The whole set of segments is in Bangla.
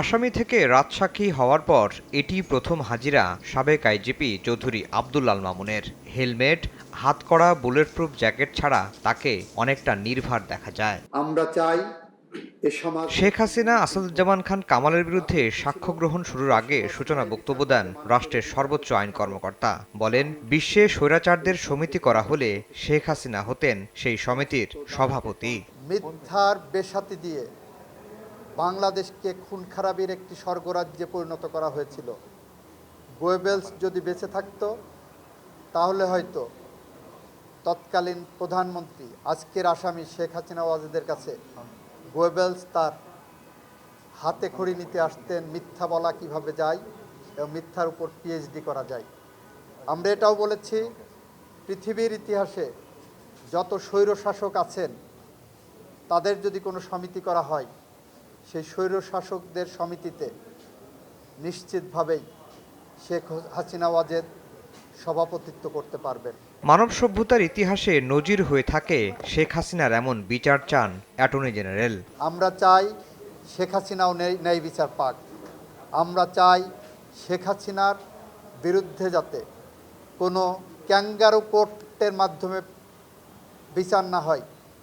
আসামি থেকে রাজসাক্ষী হওয়ার পর এটি প্রথম হাজিরা সাবেক আইজিপি চৌধুরী আবদুল্লাল মামুনের। হেলমেট হাতকড়া বুলেটপ্রুফ জ্যাকেট ছাড়া তাকে অনেকটা নির্ভার দেখা যায়। আমরা চাই শেখ হাসিনা আসাদুজ্জামান খান কামালের বিরুদ্ধে সাক্ষ্য গ্রহণ শুরুর আগে সূচনা বক্তব্য দেন রাষ্ট্রের সর্বোচ্চ আইন কর্মকর্তা। বলেন বিশ্বে স্বৈরাচারদের সমিতি করা হলে শেখ হাসিনা হতেন সেই সমিতির সভাপতি। মিথ্যার বেসাতি দিয়ে বাংলাদেশকে খুন খারাপির একটি স্বর্গরাজ্যে পরিণত করা হয়েছিল। গোয়েবেলস যদি বেঁচে থাকতো, তাহলে হয়তো তৎকালীন প্রধানমন্ত্রী আজকের আসামি শেখ হাসিনা ওয়াজেদের কাছে গোয়েবেলস তার হাতে খড়ি নিতে আসতেন, মিথ্যা বলা কীভাবে যায় এবং মিথ্যার উপর পিএইচডি করা যায়। আমরা এটাও বলেছি, পৃথিবীর ইতিহাসে যত স্বৈরশাসক আছেন, তাদের যদি কোনো সমিতি করা হয় সেই স্বৈর শাসকদের সমিতিতে নিশ্চিতভাবেই শেখ হাসিনা ওয়াজেদ সভাপতিত্ব করতে পারবেন। মানব সভ্যতার ইতিহাসে নজির হয়ে থাকে শেখ হাসিনার এমন বিচার চান অ্যাটর্নি জেনারেল। আমরা চাই শেখ হাসিনাও ন্যায় ন্যায় বিচার পাক। আমরা চাই শেখ হাসিনার বিরুদ্ধে যাতে কোনো ক্যাঙ্গারু কোর্টের মাধ্যমে বিচার না হয়।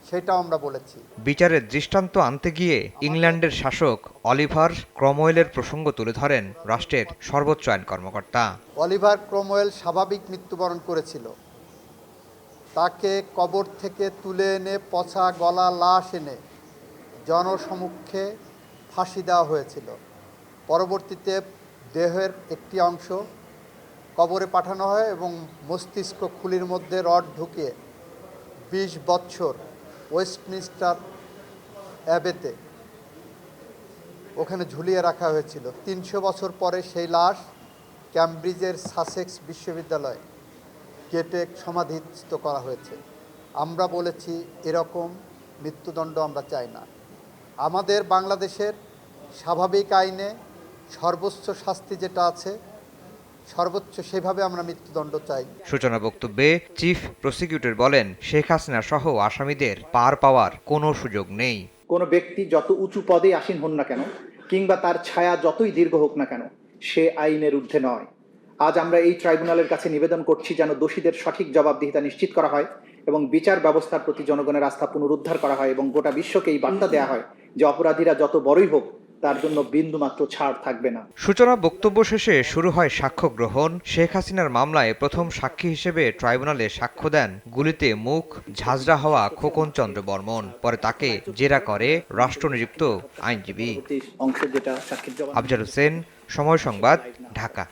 সেটাও আমরা বলেছি। বিচারের দৃষ্টান্ত আনতে গিয়ে ইংল্যান্ডের শাসক অলিভার ক্রমওয়েলের প্রসঙ্গ তুলে ধরেন রাষ্ট্রের সর্বোচ্চ আইন কর্মকর্তা। অলিভার ক্রমওয়েল স্বাভাবিক মৃত্যুবরণ করেছিল। তাকে কবর থেকে তুলে এনে পচা গলা লাশ এনে জনসমক্ষে ফাঁসি দেওয়া হয়েছিল। পরবর্তীতে দেহের একটি অংশ কবরে পাঠানো হয় এবং মস্তিষ্ক খুলির মধ্যে রড ঢুকিয়ে বিশ বৎসর ওয়েস্টমিনস্টার অ্যাবেতে ওখানে ঝুলিয়ে রাখা হয়েছিল। তিনশো বছর পরে সেই লাশ ক্যামব্রিজের সাসেক্স বিশ্ববিদ্যালয়ে কেটে সমাধিস্থ করা হয়েছে। আমরা বলেছি, এরকম মৃত্যুদণ্ড আমরা চাই না। আমাদের বাংলাদেশের স্বাভাবিক আইনে সর্বোচ্চ শাস্তি যেটা আছে সর্বোচ্চ সেভাবে আমরা মৃত্যুদণ্ড চাই। সূচনা বক্তব্যে চিফ প্রসিকিউটর বলেন শেখ হাসিনা সহ আসামিদের পার পাওয়ার কোনো সুযোগ নেই। কোনো ব্যক্তি যত উঁচু পদে আসীন হন না কেন কিংবা তার ছায়া যতই দীর্ঘ হোক না কেন সে আইনের ঊর্ধ্বে নয়। আজ আমরা এই ট্রাইব্যুনালের কাছে নিবেদন করছি যেন দোষীদের সঠিক জবাবদিহিতা নিশ্চিত করা হয় এবং বিচার ব্যবস্থার প্রতি জনগণের আস্থা পুনরুদ্ধার করা হয় এবং গোটা বিশ্বকে এই বার্তা দেওয়া হয় যে অপরাধীরা যত বড়ই হোক তার জন্য বিন্দুমাত্র ছাড় থাকবে না। সূচনা বক্তব্য শেষে শুরু হয় সাক্ষ্য গ্রহণ। শেখ হাসিনার মামলায় প্রথম সাক্ষী হিসেবে ট্রাইব্যুনালে সাক্ষ্য দেন গুলিতে মুখ ঝাঁঝরা হওয়া খোকন চন্দ্র বর্মন। পরে তাকে জেরা করে রাষ্ট্রনিযুক্ত আইনজীবী। আফজাল হোসেন সময় সংবাদ ঢাকা।